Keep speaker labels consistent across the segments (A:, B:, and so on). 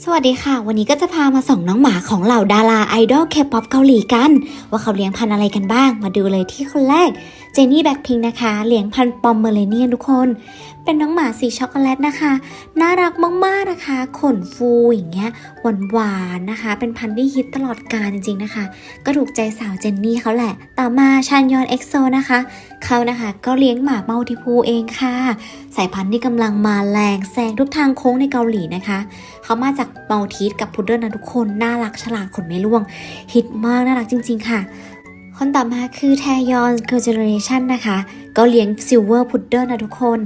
A: สวัสดีค่ะ วันนี้ก็จะพามาส่องน้องหมาของเหล่าดาราไอดอลเคป๊อปเกาหลีกัน ว่าเขาเลี้ยงพันธุ์อะไรกันบ้าง มาดูเลยที่คนแรก เจนนี่แบ็คพิงนะคะเลี้ยงพันปอมเมอเรเนียนทุกคน เป็นน้องหมาสีช็อกโกแลตนะคะ น่ารักมากๆนะคะ ขนฟูอย่างเงี้ยหวานๆนะคะ เป็นพันธุ์ที่ฮิตตลอดกาลจริงๆนะคะ ก็ถูกใจสาวเจนนี่เขาแหละ ต่อมาชันยอนเอ็กโซนะคะเขานะคะ ก็เลี้ยงหมาเมาทิพูเองค่ะ สายพันธุ์ที่กำลังมาแรงแซงทุกทางโค้งในเกาหลีนะคะเขามาจากเมาทีสกับพุดเดิ้ลนะทุกคนน่ารักฉลาดขนไม่ร่วง ฮิตมากน่ารักจริง ๆ ค่ะ คนต่อมาคือแทยอนเกิร์เจเนเรชันนะคะ ก็เลี้ยงซิลเวอร์พุดเดิ้ลนะทุกคน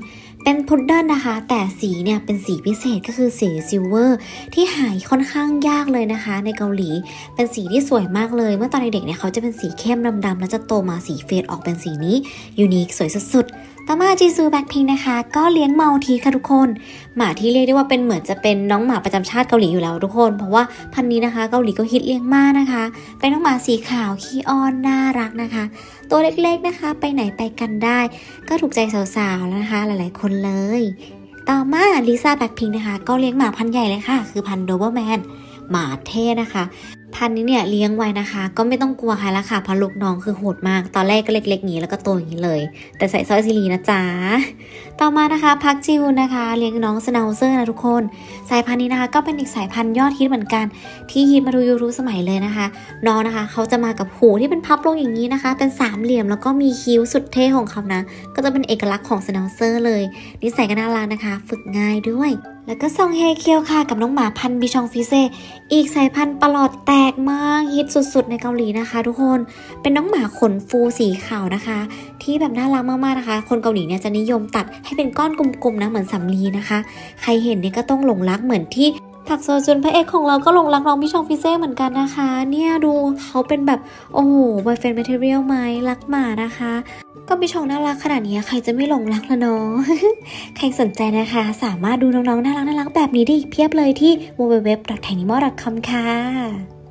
A: เป็นพุดเดิ้ลนะคะ แต่สีเนี่ยเป็นสีพิเศษก็คือสีซิลเวอร์ที่หายค่อนข้างยากเลยนะคะ ในเกาหลี เป็นสีที่สวยมากเลย เมื่อตอนเด็กเนี่ยเขาจะเป็นสีเข้มดำๆแล้วจะโตมาสีเฟดออกเป็นสีนี้ ยูนิคสวยสุดๆต่อมาจีซูแบ็คพิงนะคะ ก็เลี้ยงเมาทีค่ะทุกคน หมาที่เรียกได้ว่าเป็นเหมือนจะเป็นน้องหมาประจำชาติเกาหลีอยู่แล้วทุกคน เพราะว่าพันนี้นะคะ เกาหลีก็ฮิตเลี้ยงมากนะคะ เป็นน้องหมาสีขาวขี้อ้อนน่ารักนะคะ ตัวเล็กๆนะคะ ไปไหนไปกันได้ ก็ถูกใจสาวๆแล้วนะคะ หลายๆคนเลย ต่อมาลิซ่าแบ็คพิงนะคะ ก็เลี้ยงหมาพันธุ์ใหญ่เลยค่ะ คือพันธุ์โดเบอร์แมนหมาเท่นะคะ พันธุ์นี้เนี่ยเลี้ยงไว้นะคะ ก็ไม่ต้องกลัวใครละค่ะเพราะลูกน้องคือโหดมาก ตอนแรกก็เล็กๆอย่างนี้แล้วก็โตอย่างนี้เลย แต่ใส่สร้อยซีรีนะจ๊ะต่อมานะคะพักจิวนะคะ เลี้ยงน้องสนาวเซอร์นะทุกคน สายพันธุ์นี้นะคะ ก็เป็นอีกสายพันธุ์ยอดฮิตเหมือนกัน ที่ฮิตมาดูยูรู้สมัยเลยนะคะ น้องนะคะ เขาจะมากับหูที่เป็นพับลงอย่างนี้นะคะ เป็นสามเหลี่ยมแล้วก็มีคิ้วสุดเท่ของเขานะ ก็จะเป็นเอกลักษณ์ของสนาวเซอร์เลย นิสัยก็น่ารักนะคะ ฝึกง่ายด้วย แล้วก็ซองเฮเคียวค่ะกับน้องหมาพันธุ์บิชองฟิเซอีกสายพันธุ์ปลอดแตกมากฮิตสุดๆในเกาหลีนะคะ ทุกคนเป็นน้องหมาขนฟูสีขาวนะคะ ที่แบบน่ารักมากๆนะคะ คนเกาหลีเนี่ยจะนิยมตัดให้เป็นก้อนกลมๆนะเหมือนสำลีนะคะ ใครเห็นเนี่ยก็ต้องหลงรักเหมือนที่ผักโซจุนพระเอกของเราก็หลงรักน้องพี่ชองฟิเซ่เหมือนกันนะคะ เนี่ยดูเขาเป็นแบบโอ้โหบอยเฟนแมทเทียลไหมรักหมานะคะ ก็พี่ชองน่ารักขนาดนี้ใครจะไม่หลงรักละเนาะใครสนใจนะคะ สามารถดูน้องๆน่ารักน่ารักแบบนี้ได้อีกเพียบเลยที่ www.thainimal.com ค่ะ